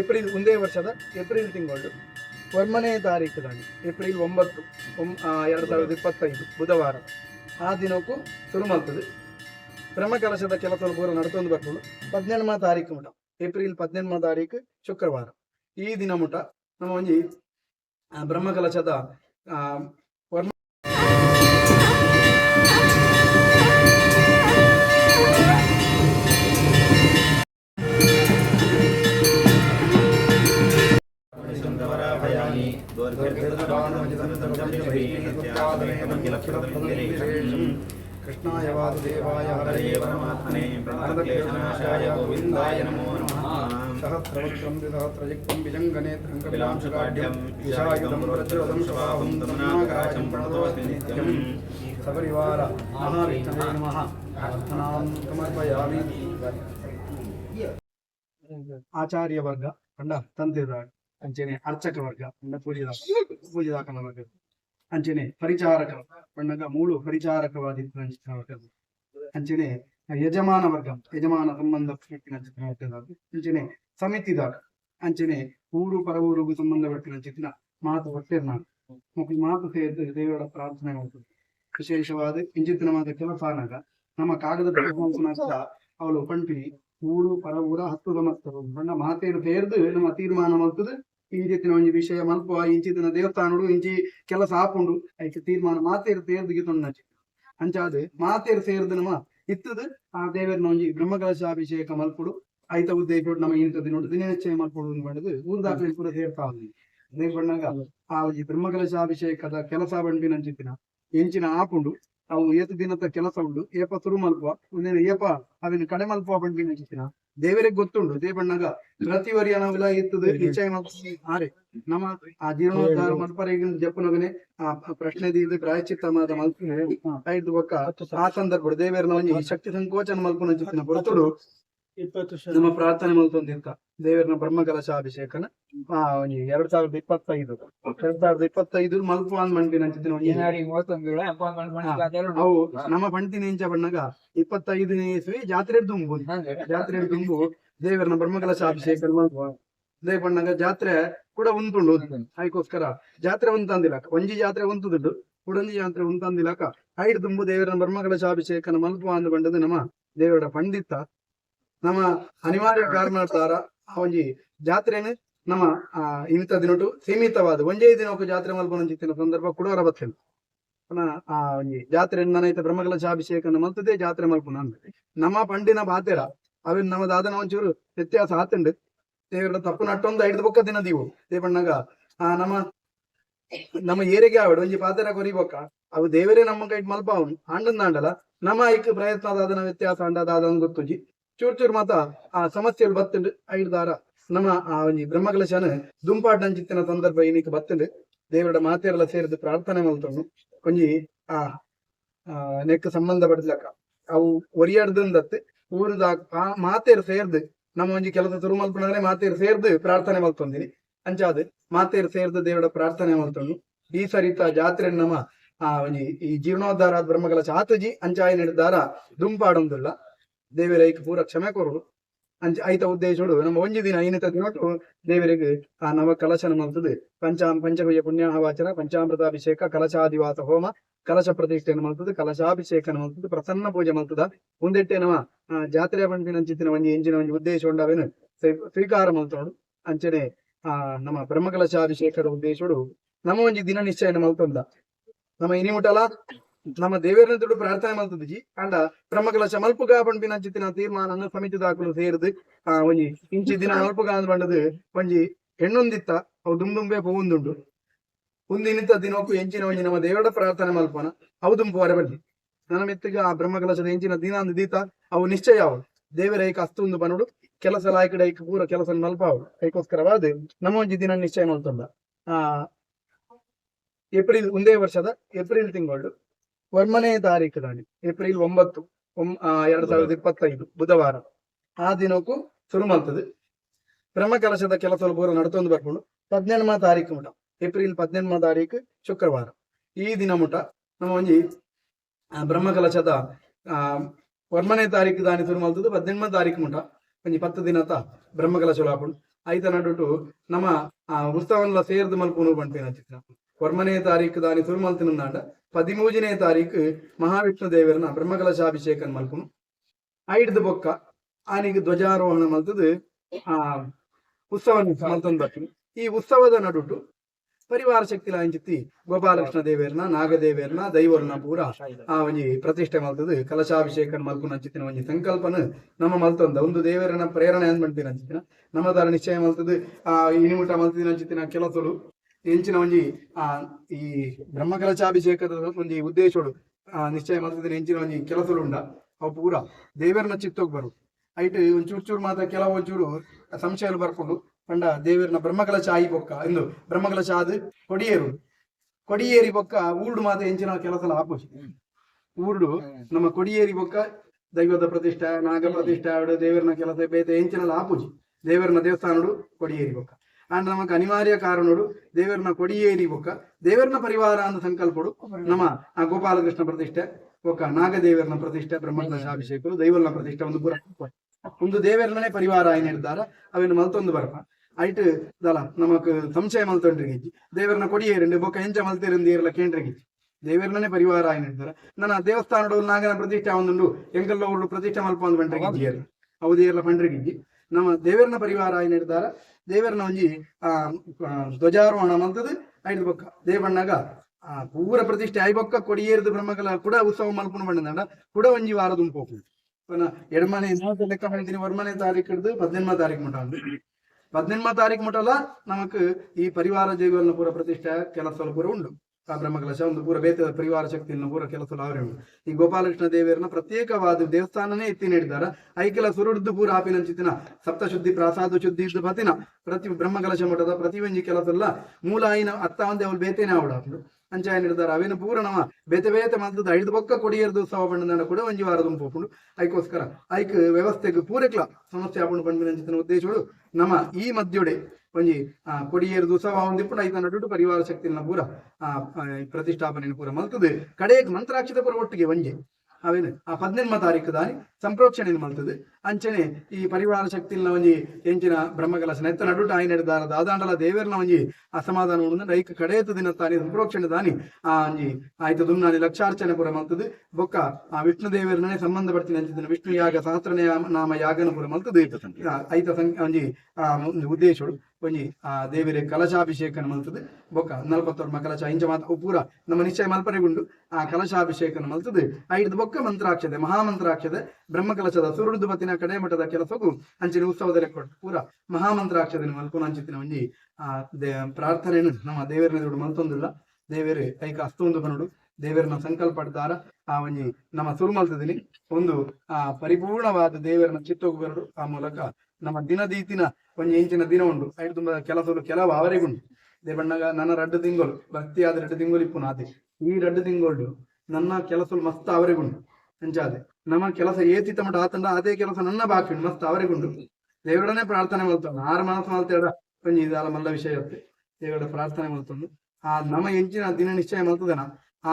April ಒಂದೇ ವರ್ಷದ April ತಿಂಗಳು ಒಂಬನೇ ತಾರೀಕು ದಾನಿ ಏಪ್ರಿಲ್ ಒಂಬತ್ತು ಎರಡು ಸಾವಿರದ ಇಪ್ಪತ್ತೈದು ಬುಧವಾರ. ಆ ದಿನಕ್ಕೂ ಶುರು ಮಾಡ್ತದೆ. ಬ್ರಹ್ಮಕಲಶದ ಕೆಲಸಗಳು ಪೂರ ನಡ್ಕೊಂಡು ಬರ್ಕೊಂಡು ಪದ್ನೆಂಟನೇ ತಾರೀಕು ಮುಟ ಏಪ್ರಿಲ್ ಪದ್ನೆಂಟನೇ ತಾರೀಕು ಶುಕ್ರವಾರ. ಈ ದಿನ ಮುಟ ನಮ್ಮ ಒಂಜಿ ಬ್ರಹ್ಮಕಲಶದ कृष्णाय वासुदेवाय हरये परमात्मने प्रणतक्लेशनाशाय गोविन्दाय नमो नमः सहस्रवक्त्रं द्विसहस्रयुक्तं विजङ्गनेत्रं कपिलांशकाढ्यं विशायुधं प्रज्वलं शवाहं दमनाकाशं प्रणतोऽस्मि नित्यं सपरिवार महाविष्णवे नमः प्रार्थनां समर्पयामि आचार्यवर्ग खण्ड तन्तिराट् ಅಂಚೆನೆ ಅರ್ಚಕ ವರ್ಗ ಕಂಡ ಪೂಜಿದ ಪೂಜಿದಾಕನ ವರ್ಗ. ಅಂಚೆನೆ ಪರಿಚಾರಕ ಪಣ್ಣಗ ಮೂಳು ಪರಿಚಾರಕವಾದಿತ್ತು ವರ್ಗದ ಅಂಚೆನೆ ಯಜಮಾನ ವರ್ಗ, ಯಜಮಾನ ಸಂಬಂಧ ವರ್ಗದ ಅಂಚೆನೆ ಸಮಿತಿದಾರ ಅಂಚೆನೆ ಊರು ಪರ ಸಂಬಂಧ ಪಟ್ಟಿನ ಚಿತ್ರ, ಮಾತು ಹೊಟ್ಟೆರ್ನ. ಮತ್ತು ಮಾತು ದೇವರ ಪ್ರಾರ್ಥನೆ ಮಾಡ್ತದೆ ವಿಶೇಷವಾದ ಇಂಜಿತ್ತಿನ ಮಾತ ಕೆಲಸ ಆನಾಗ ನಮ್ಮ ಕಾಗದ ಅವಳು ಪಂಪಿನಿ ಊರು ಪರ ಊರ ಹತ್ತು ಸಮಸ್ತರು ಬಣ್ಣ ಮಾತೇನು ಸೇರಿದು ನಮ್ಮ ತೀರ್ಮಾನ ಮಾಡ್ತದೆ ಇಂಚಿತ್ತಿನ ಒಂಜಿ ವಿಷಯ ಮಲ್ಪುವ ಇಂಚಿತ್ತಿನ ದೇವಸ್ಥಾನಡು ಇಂಚಿ ಕೆಲಸ ಆಪುಂಡು ಐಕೆ ತೀರ್ಮಾನ ಮಾತೇರು ಸೇರಿದ ಗಿತ್ತೊಂದು ಅಂಚಾದು ಮಾತೇರು ಸೇರ್ದು ನಮ್ಮ ಇತ್ತದು, ಆ ದೇವರನ ಒಂಜಿ ಬ್ರಹ್ಮಕಲಶಾಭಿಷೇಕ ಮಲ್ಪುಡು. ಐತ ಉದ್ದೇಶ ನಮ್ಮ ಇಂಥ ನೋಡು, ದಿನ ನಿಶ್ಚಯ ಮಲ್ಪುಡು ಮಾಡಿದ್ರೆ ಊರು ಕೂಡ ಸೇರ್ತಾ ఉంది ಅದೇ ಬಣ್ಣಗ ಆ ಬ್ರಹ್ಮಕಲಶಾಭಿಷೇಕದ ಕೆಲಸ ಬಂಡಿನ ಅಂಚಿತ್ತಿನ ಇಂಚಿನ ಆಪುಂಡು ಅವು ಏತು ದಿನದ ಕೆಲಸ ಉಂಡು ಏಪ ತುರು ಮಲ್ಪುವ ಒಂದೇನು ಏಪ ಅವಿನ ಕಡೆ ಮಲ್ಪ ಬಂಡಿನ ಚಿತ್ರ ದೇವರಿಗೆ ಗೊತ್ತುಂಡು ದೇ ಬಣ್ಣಗ. ಪ್ರತಿ ವರಿಯ ನಾವೆಲ್ಲ ಇರ್ತದೆ ನಿಶ್ಚಯ ಆರೆ ನಮ್ಮ ಆ ಜೀರ್ಣೋದ್ಧಾರ ಮಲ್ಪರೇಗಿನ ಜಪ್ಪನಗನೆ ಆ ಪ್ರಶ್ನೆ ಇದು ಪ್ರಾಯಚಿತ್ತ ಮಾದ ಮಲ್ಪನೆ ಐದು ಒಕ್ಕ ಆ ಸಂದರ್ಭ ದೇವರನ ನಾವು ಶಕ್ತಿ ಸಂಕೋಚನ ಮಲ್ಪನ ಅಂಚಿತ್ತಿನ ಹೊರತುಡು ನಮ್ಮ ಪ್ರಾರ್ಥನೆ ಮಲ್ತೊಂದಿರ್ತ ದೇವರನ ಬ್ರಹ್ಮಕಲಶ ಅಭಿಷೇಕನ ಆ ಒಂಜಿ ಎರಡ್ ಸಾವಿರದ ಇಪ್ಪತ್ತೈದು. ಎರಡ್ ಸಾವಿರದ ಇಪ್ಪತ್ತೈದು ಮಲ್ಪಾನ್ ಅಂದ್ ಒಂಜಿ ಅವು ನಮ್ಮ ಪಂಟಿನ ಇಂಚ ಬಣ್ಣಗ ಇಪ್ಪತ್ತೈದನೇ ಇಸ್ವಿ ಜಾತ್ರೆ ತುಂಬು ಜಾತ್ರೆ ತುಂಬು ದೇವರನ ಬ್ರಹ್ಮಕಲಶ ಅಭಿಷೇಕ ದೇ ಬಣ್ಣಗ ಜಾತ್ರೆ ಕೂಡ ಉಂಟುಂಡು ಅದಕ್ಕೋಸ್ಕರ ಜಾತ್ರೆ ಉಂತಂದಿಲ್ಲ. ಒಂಜಿ ಜಾತ್ರೆ ಉಂತುದುಂಡು ಉಡಂಜಿ ಜಾತ್ರೆ ಉಂತಂದಿಲ್ಲಕ ಹೈಡ್ ತುಂಬು ದೇವರನ್ನ ಬ್ರಹ್ಮಕಲಶ ಅಭಿಷೇಕನ ಮಲ್ಪುವ ಅಂದ್ ಬಂಡದು ನಮ್ಮ ದೇವರ ಪಂಡಿತ. ನಮ್ಮ ಅನಿವಾರ್ಯ ಕಾರಣಾಂತರ ಆ ಒಂಜಿ ಜಾತ್ರೆನೆ ನಮ್ಮ ಇಂಥ ದಿನಟು ಸೀಮಿತವಾದ ಒಂಜೇ ದಿನಕ್ಕೂ ಜಾತ್ರೆ ಮಲ್ಪನ ಚಿತ್ತಿನ ಸಂದರ್ಭ ಕೂಡ ಬತ್ತೇನೆ. ಪುನಃ ಆ ಒಂಜಿ ಜಾತ್ರೆ ನನ್ನೈತ ಬ್ರಹ್ಮಕಲಶಾಭಿಷೇಕನ ಮಲ್ತದೆ, ಜಾತ್ರೆ ಮಲ್ಪುನ ಅಂದ್ರೆ ನಮ್ಮ ಪಂಡಿನ ಬಾತೆರ ಅವ್ ನಮ್ಮ ದಾದನ ಒಂಚೂರು ವ್ಯತ್ಯಾಸ ಆತಂಡು ದೇವರ ತಪ್ಪು ನಟ್ಟೊಂದು ಐದು ಬೊಕ್ಕ ದಿನ ದೀವು. ದೇ ಬಣ್ಣಗ, ಆ, ನಮ್ಮ ನಮ್ಮ ಏರಿಗೆ ಆವಡು, ಒಂಜಿ ಪಾತೆರ ಕೊರಿಬೊಕ್ಕ, ಅವು ದೇವರೇ ನಮ್ಮ ಕೈ ಮಲ್ಪ ಅವನು ಆಂಡಂದ ಆಂಡಲ ನಮ್ಮ ಐಕ್ ಪ್ರಯತ್ನ ದಾದನ ವ್ಯತ್ಯಾಸ ಅಂಡದಾದ ಗೊತ್ತುಜಿ. ಚೂರ್ ಚೂರ್ ಮಾತ, ಆ ಸಮಸ್ಯೆಗಳು ಬತ್ತುಂಡು ಐದು ದಾರ. ನಮ್ಮ, ಆ ಒಂಜಿ ಬ್ರಹ್ಮಕಲಶನ ದುಂಪಾಟಂಚಿತ್ತಿನ ಸಂದರ್ಭ ಏನಕ್ಕೆ ಬತ್ತುಂಡು ದೇವರ ಮಾತೆರೆಲ್ಲ ಸೇರಿದು ಪ್ರಾರ್ಥನೆ ಮಾಡ್ತಾನು ಒಂಜಿ ಆ ನೆಕ್ಕ ಸಂಬಂಧ ಸಂಬಂಧಪಡಿಸ್ಲಕ್ಕ ಅವು ಒರಿಯಾಡ್ದಂದತ್ತೆ. ಊರದ ಆ ಮಾತೇರು ಸೇರ್ದು, ನಮ್ಮ ಒಂಜಿ ಕೆಲಸ ಶುರು ಮಾತೇರು ಸೇರ್ದು ಪ್ರಾರ್ಥನೆ ಮಲ್ತೊಂದಿನಿ ಅಂಚಾದ ಮಾತೇರು ಸೇರ್ದು ದೇವರ ಪ್ರಾರ್ಥನೆ ಮಾಡ್ತಾನು ಈ ಸರಿತ ಜಾತ್ರೆ ನಮ್ಮ ಆ, ಒಂಜಿ ಈ ಜೀರ್ಣೋದ್ಧಾರ ಬ್ರಹ್ಮಕಲಶ ಆತುಜಿ ಅಂಚಾಯಿ ನಡೆದಾರ ದುಂಪಾಡೊಂದುಲ್ಲ. ದೇವರ ಐಕ್ ಪೂರ ಕ್ಷಮೆ ಕೊರು ಅಂಚ ಐತ ಉದ್ದೇಶಡು ನಮ್ಮ ಒಂಜಿ ದಿನ ಐನತ ದಿನಟ್ಟು ದೇವರಿಗೆ ಆ ನವ ಕಲಶನ ಮಲ್ತದೆ ಪಂಚಾಮ ಪಂಚಭಯ ಪುಣ್ಯಾಹವಾಚನ ಪಂಚಾಮೃತಾಭಿಷೇಕ ಕಲಶಾದಿವಾಸ ಹೋಮ ಕಲಶ ಪ್ರತಿಷ್ಠೆಯನ್ನು ಮಲ್ತದೆ ಕಲಶಾಭಿಷೇಕನ ಮಲ್ತದೆ ಪ್ರಸನ್ನ ಪೂಜೆ ಮಲ್ತದ ಮುಂದೆಟ್ಟೆ ನಮ್ಮ ಆ, ಜಾತ್ರೆ ಬಂಡಿನ ಚಿತ್ತಿನ ಒಂಜಿ ಎಂಜಿನ ಒಂಜಿ ಉದ್ದೇಶ ಉಂಡವೇನು? ಸ್ವೀ- ಸ್ವೀಕಾರ ಮಲ್ತೋಡು ಅಂಚನೆ ಆ ನಮ್ಮ ಬ್ರಹ್ಮಕಲಶಾಭಿಷೇಕದ ಉದ್ದೇಶಡು ನಮ್ಮ ಒಂಜಿ ದಿನ ನಿಶ್ಚಯನ ಮಲ್ತೊಂದ ನಮ್ಮ ಇನಿಮುಟಲ ನಮ್ಮ ದೇವರನ್ನ ದುಡ್ಡು ಪ್ರಾರ್ಥನೆ ಮಾಡ್ತದೆ ಅಂಡ ಬ್ರಹ್ಮಕಲಶ ಮಲ್ಪುಗ ಪಂಪಿನ ಚಿತ್ತಿನ ತೀರ್ಮಾನ ಸಮಿತಿ ದಾಖಲು ಸೇರಿದು. ಆ ಒಂಜಿ ಇಂಚಿ ದಿನ ಮಲ್ಪುಗ ಅಂದ್ ಬಂಡದು ಒಂಜಿ ಹೆಣ್ಣೊಂದಿತ್ತ, ಅವು ದುಂಬುಂಬೆ ಪೋವುಂದುಂಡು ಮುಂದಿನಿತ ದಿನಕ್ಕೂ ಎಂಚಿನ ಒಂಜಿ ನಮ್ಮ ದೇವರ ಪ್ರಾರ್ಥನೆ ಮಲ್ಪನ ಅವು ದುಂಬು ಹೊರ ಬನ್ನಿ ನನ್ನ ಮೆತ್ತಿಗೆ ಆ ಬ್ರಹ್ಮಕಲಶದ ಎಂಚಿನ ದಿನ ಅಂದ್ ದೀತ, ಅವು ನಿಶ್ಚಯ ಅವು ದೇವರ ಐಕ ಅಸ್ತು ಒಂದು ಬನಡು, ಕೆಲಸ ಲಾಯ್ಕಡೆ ಐಕ ಪೂರ ಕೆಲಸ ಮಲ್ಪ ಅವಳು ಐಕೋಸ್ಕರವಾದ ನಮ್ಮ ಒಂಜಿ ದಿನ ನಿಶ್ಚಯ ಮಾಡ್ತಂದ ಆ, ಏಪ್ರಿಲ್, ಒಂದೇ ವರ್ಷದ ಏಪ್ರಿಲ್ ತಿಂಗಳು ಒಂಬನೇ ತಾರೀಕು ದಾನಿ ಏಪ್ರಿಲ್ ಒಂಬತ್ತು ಎರಡ್ ಸಾವಿರದ ಇಪ್ಪತ್ತೈದು ಬುಧವಾರ. ಆ ದಿನಕ್ಕೂ ಶುರು ಮಾಡ್ತದೆ. ಬ್ರಹ್ಮಕಲಶದ ಕೆಲಸ ಪೂರ ನಡ್ತೊಂದು ಬರ್ಕೊಂಡು ಪದ್ನೆಂಟನೇ ತಾರೀಕು ಮುಟ ಏಪ್ರಿಲ್ ಪದ್ನೆಂಟನೇ ತಾರೀಕು ಶುಕ್ರವಾರ. ಈ ದಿನ ಮುಟ ನಮ್ಮ ಒಂಜಿ ಆ, ಬ್ರಹ್ಮಕಲಶದ ಆ ಒಂಬನೇ ತಾರೀಕು ದಾನಿ ಶುರು ಮಾಡ್ತದೆ ಪದ್ನೆಂಟನೇ ತಾರೀಕು ಮುಟ ಒಂಜಿ ಪತ್ತು ದಿನತ ಹಾಕೊಂಡು ಐತ ನಡುಟು ನಮ್ಮ ಉತ್ಸವನ್ಲ ಸೇರ್ದು ಮಲ್ಪುನು ಪಂಪಿನ ಚಿತ್ರ ತಾರೀಕು ದಾನಿ ಸುರು ಮಲ್ತಿನುಂದಾಂಡ ಪದಿಮೂಜನೇ ತಾರೀಕು ಮಹಾವಿಷ್ಣು ದೇವರನ್ನ ಬ್ರಹ್ಮಕಲಶಾಭಿಷೇಕನ್ ಮಲ್ಪುನು ಐಡ್ದು ಬೊಕ್ಕ, ಆನಿಗೆ ಧ್ವಜಾರೋಹಣ ಮಲ್ತದು, ಆ ಉತ್ಸವ ಮಲ್ತೊಂದು ಬರ್ತೀನಿ. ಈ ಉತ್ಸವದ ನಡುಟು ಪರಿವಾರ ಶಕ್ತಿ ಲಾಂಚಿತ್ತಿ ಗೋಪಾಲಕೃಷ್ಣ ದೇವೇರ್ನ ನಾಗದೇವೇರ್ನ ದೈವರ್ನ ಪೂರ ಆ ಒಂಜಿ ಪ್ರತಿಷ್ಠೆ ಮಲ್ತದು. ಕಲಶಾಭಿಷೇಕ ಮಲ್ಪುನ ಅಂಚಿತ್ತಿನ ಒಂಜಿ ಸಂಕಲ್ಪನ ನಮ್ಮ ಮಲ್ತೊಂದ. ಒಂದು ದೇವರನ ಪ್ರೇರಣೆ ಅಂದ್ಬಿಡ್ತೀನಿ ಅಂಚಿತ್ತಿನ ನಮ್ಮ ದಾರ ನಿಶ್ಚಯ ಮಲ್ತದು. ಆ ಇನಿಮುಟ ಮಲ್ತಿನ ಅಂಚಿತ್ತಿನ ಎಂಚಿನ ಒಂಜಿ ಆ ಈ ಬ್ರಹ್ಮಕಲಶಾಭಿಷೇಕದ ಒಂಜಿ ಉದ್ದೇಶಗಳು ಆ ನಿಶ್ಚಯ ಮಾತ್ರ ಎಂಚಿನ ಒಂಜಿ ಕೆಲಸಗಳು ಉಂಡ ಅವು ಪೂರ ದೇವರನ್ನ ಚಿತ್ತೋಗ್ ಬರು. ಐಟ್ ಒಂಚೂರು ಚೂರು ಮಾತ್ರ ಕೆಲವು ಒಂಚೂರು ಸಂಶಯಗಳು ಬರ್ಕೊಂಡು ಪಂಡ ದೇವರನ ಬ್ರಹ್ಮಕಲಶ ಆಯಿ ಬೊಕ್ಕ ಇಂದು ಬ್ರಹ್ಮಕಲಶ ಆದ ಕೊಡಿಯೇರು. ಕೊಡಿಯೇರಿ ಬೊಕ್ಕ ಊರ್ಡು ಮಾತ್ರ ಎಂಚಿನ ಕೆಲಸ ಆಪೋಸಿ. ಊರ್ಡು ನಮ್ಮ ಕೊಡಿಯೇರಿ ಬೊಕ್ಕ ದೈವದ ಪ್ರತಿಷ್ಠೆ ನಾಗ ಪ್ರತಿಷ್ಠೆ ಆಡು ದೇವರನ ಕೆಲಸ ಬೇತೆ ಎಂಚಿನ ಆಪುಜಿ ದೇವರನ ದೇವಸ್ಥಾನಡು ಕೊಡಿಯೇರಿ ಬೊಕ್ಕ. ಅಂಡ್ ನಮಕ್ ಅನಿವಾರ್ಯ ಕಾರಣಡು ದೇವರನ ಕೊಡಿಯೇರಿ ಬೊಕ್ಕ. ದೇವರನ್ನ ಪರಿವಾರ ಅಂತ ಸಂಕಲ್ಪಡು ನಮ್ಮ ಗೋಪಾಲಕೃಷ್ಣ ಪ್ರತಿಷ್ಠೆ, ಒಕ್ಕ ನಾಗದೇವರನ ಪ್ರತಿಷ್ಠೆ ಬ್ರಹ್ಮಕಲಶ ಅಭಿಷೇಕರು ದೈವಲ್ನ ಪ್ರತಿಷ್ಠೆ ಒಂದು ಪುರ ಒಂದು ದೇವರನ್ನೇ ಪರಿವಾರ ಏನ್ ಹೇಳ್ತಾರ ಅವೇನು ಮಲ್ತೊಂದು ಬರ್ಪ. ಐಟ್ ದಲ, ನಮಕ್ ಸಂಶಯ ಮಲ್ತೊಂಡ್ರಿಗಿಜ್ಜಿ ದೇವರನ ಕೊಡಿಯೇರಿಂಡು ಬೊಕ್ಕ ಎಂಚ ಮಲ್ತಿರಿಂದ ಕೇಂದ್ರ ಕೇಂದ್ರಗಿಜ್ಜಿ ದೇವರನೇ ಪರಿವಾರ ಏನ್ ಹೇಳ್ತಾರ ನನ್ನ ದೇವಸ್ಥಾನಡು ನಾಗನ ಪ್ರತಿಷ್ಠೆ ಒಂದುಂಡು ಎಂಗಲ್ಲ ಪ್ರತಿಷ್ಠೆ ಮಲ್ಪ ಒಂದು ಏರ್ಲ. ಅವು ಪಂಡ್ರಿ ಪಂಡ್ರಿಗಿಜ್ಜಿ ನಮ್ಮ ದೇವರನ ಪರಿವಾರ ಏನ್ ಹೇಳ್ತಾರ? ದೇವರನ ಒಂಜಿ, ಆ ಧ್ವಜಾರೋಹಣ ಮಲ್ತದು ಐದು ಬೊಕ್ಕ. ದೇವಣ್ಣಗ, ಆ, ಪೂರ ಪ್ರತಿಷ್ಠೆ ಐ ಬೊಕ್ಕ, ಕೊಡಿಯೇರ್ದು ಬ್ರಹ್ಮಕಲ ಕೂಡ ಉತ್ಸವ ಮಲ್ಪುನ ಬಂಡಂಡ ಕೂಡ ಒಂಜಿ ವಾರ ದುಂಪೋಕು ಎಡಮನೆ ಲೆಕ್ಕ ಹೇಳ್ತೀನಿ ವರ್ಮನೆ ತಾರೀಕು ಹಿಡಿದು ಪದ್ನೆನ್ಮ ತಾರೀಕು ಮುಟ ಅಂದ್ರೆ ಪದಿನೆಂಮ ತಾರೀಕು ಮುಟಲ ನಮಕ್ ಈ ಪರಿವಾರ ಜೈವಲ್ನ ಪೂರ ಪ್ರತಿಷ್ಠೆ ಕೆಲಸ ಪೂರ ಉಂಡು. ಬ್ರಹ್ಮಕಲಶ ಒಂದು ಪೂರ ಬೇತ ಪರಿವಾರ ಶಕ್ತಿಯನ್ನು ಪೂರ ಕೆಲಸ ಅವರೇ ಈ ಗೋಪಾಲಕೃಷ್ಣ ದೇವಿಯರನ್ನ ಪ್ರತ್ಯೇಕವಾದ ದೇವಸ್ಥಾನನೇ ಎತ್ತಿ ನೀಡಿದಾರ ಐಕೆಲ ಸುರುಡ್ದು ಪೂರ ಆಪಿನ ಚಿತ್ತಿನ ಸಪ್ತಶುದ್ಧಿ ಪ್ರಾಸಾದ ಶುದ್ಧಿ ಪತಿನ, ಪ್ರತಿ ಬ್ರಹ್ಮಕಲಶ ಮಠದ ಪ್ರತಿ ಒಂಜಿ ಕೆಲಸ ಎಲ್ಲ ಮೂಲ ಆಯಿನ ಅತ್ತ ಒಂದೇ ಅವಳು ಬೇತೇನೆ ಅಂಚ ಏನಿರ್ದಾರ ಅವಿನ ಪೂರ ನಮ್ಮ ಬೇತೆ ಬೇತೆ ಮಲ್ತದ ಐದು ಬೊಕ್ಕ ಕೊಡಿಯರ್ದು ಉತ್ಸವ ಬಣ್ಣದ ಕೂಡ ಒಂಜಿ ವಾರದ ಪೋಪುಂಡು ಐಕೋಸ್ಕರ ಐಕ್ ವ್ಯವಸ್ಥೆಗೆ ಪೂರಕ್ಲ ಸಮಸ್ಯೆ ಆಪುಂಡು ಬಂದ್ಬಿನ ಅಂಚಿನ ಉದ್ದೇಶಗಳು ನಮ್ಮ ಈ ಮಧ್ಯೊಡೆ ಒಂಜಿ, ಆ ದುಸವ ಒಂದಿಪ್ಪುಂಡು ಐತ ನಡುಟು ಪರಿವಾರ ಶಕ್ತಿನ ಪೂರ ಪ್ರತಿಷ್ಠಾಪನೆ ಪೂರ ಮಲ್ತದೆ. ಕಡೆಗೆ ಮಂತ್ರಾಕ್ಷತೆ ಪೂರ ಒಟ್ಟಿಗೆ ಒಂಜೆ. ಅವೇನು? ಆ ಪದ್ನೆನ್ಮ ತಾರೀಕು ದಾನಿ ಸಂಪ್ರೋಕ್ಷಣೆ ಮಾಡ್ತದೆ? ಅಂಚನೆ ಈ ಪರಿವಾರ ಶಕ್ತಿನ ಒಂಜಿ ಎಂಚಿನ ಬ್ರಹ್ಮಕಲಸನ ನೆತ್ತ ನಡುಟ ಆಯ್ನ ಹಿಡಿದಾರ ದಾದಾಂಡಲ ದೇವರನ ಒಂಜಿ ಅಸಮಾಧಾನ ಉಂಡು ಐಕ ಕಡೆಯತ ದಿನ ತಾನಿ ಸಂಪ್ರೋಕ್ಷಣೆ ದಾನಿ ಆ ಒಂಜಿ ಆಯ್ತು ದುಮ್ನಾನಿ ಲಕ್ಷಾರ್ಚನೆ ಪುರ ಮಲ್ತದೆ. ಬೊಕ್ಕ ಆ ವಿಷ್ಣು ದೇವರನೇ ಸಂಬಂಧ ಪಡ್ತೀನಿ ವಿಷ್ಣು ಯಾಗ ಸಹಸ್ರನೇ ನಾಮ ಯಾಗನ ಪುರ ಮಲ್ತದೆ. ಆ, ಐತ ಸಂ- ಒಂಜಿ ಉದ್ದೇಶಗಳು ಒಂಜಿ ಆ, ದೇವಿರೆ ಕಲಶಾಭಿಷೇಕ ಮಲ್ತದೆ. ಬೊಕ್ಕ ನಲ್ಪತ್ತೊರ್ಮ ಕಲಶ ಇಂಚ ಮಾತ ಪೂರ ನಮ್ಮ ನಿಶ್ಚಯ ಮಲ್ಪರೆಗುಂಡು ಆ ಕಲಶಾಭಿಷೇಕ ಮಲ್ತದೆ. ಐದು ಬೊಕ್ಕ ಮಂತ್ರಾಕ್ಷತೆ, ಮಹಾಮಂತ್ರಾಕ್ಷತೆ, ಬ್ರಹ್ಮಕಲಶದ ಕಲಶದ ಬತ್ತಿನ ಕಡೆ ಮಠದ ಕೆಲಸಕ್ಕೂ ಅಂಚಿನ ಉತ್ಸವದಲ್ಲಿ ಕೊಟ್ಟು ಪೂರ ಮಹಾಮಂತ್ರಾಕ್ಷತೆ ಮಲ್ಪನ ಅಂಚಿತ್ತಿನ ಒಂಜಿ ಆ ಪ್ರಾರ್ಥನೆಯನ್ನು ನಮ್ಮ ದೇವರನ್ನ ದೊಡ್ಡ ಮಲ್ತೊಂದಿಲ್ಲ. ದೇವರೇ, ಐಕ ಅಸ್ತೊಂದು ಬನಡು ದೇವರನ್ನ ಸಂಕಲ್ಪ ಪಡ್ತಾರ. ಆ ಒಂಜಿ ನಮ್ಮ ಸುರುಮಲ್ತದಲ್ಲಿ ಒಂದು, ಆ, ಪರಿಪೂರ್ಣವಾದ ದೇವರನ್ನ ಚಿತ್ತೋಗಿ ಬರಡು ಆ ಮೂಲಕ ನಮ್ಮ ದಿನದೀತಿನ ಒಂಜಿ ಇಂಚಿನ ದಿನ ಉಂಡು ಐದು ತುಂಬ ಕೆಲಸಲು ಕೆಲವು ಅವರಿಗುಂಡು ದೇವಣ್ಣಗ ನನ್ನ ರಡ್ಡು ತಿಂಗಳು, ಭಕ್ತಿ ಆದ ರಡ್ಡು ತಿಂಗಳು ಇಪ್ಪು ಅದೇ ಈ ರಡ್ಡು ತಿಂಗಳು ನನ್ನ ಕೆಲಸಲು ಮಸ್ತ್ ಅವರಿಗುಂಡು ಅಂಚಾದೆ ನಮ್ಮ ಕೆಲಸ ಏತಿ ತಮಟ ಆತಂಡ, ಅದೇ ಕೆಲಸ ನನ್ನ ಬಾಕಿ ಉಂಡು ಮಸ್ತ್ ಅವರಿಗುಂಡು ದೇವರನ್ನೇ ಪ್ರಾರ್ಥನೆ ಮಾಡ್ತಾನೆ. ಆರು ಮನಸ್ಸು ಮಾಡ್ತೇಡ ಒಂಜಿ ಇದಾಲ ಮಲ್ಲ ವಿಷಯ ಇರುತ್ತೆ. ದೇವರ ಪ್ರಾರ್ಥನೆ ಮಾಡ್ತಾನೆ ಆ ನಮ್ಮ ಎಂಚಿನ ದಿನ ನಿಶ್ಚಯ ಮಾಡ್ತದನ?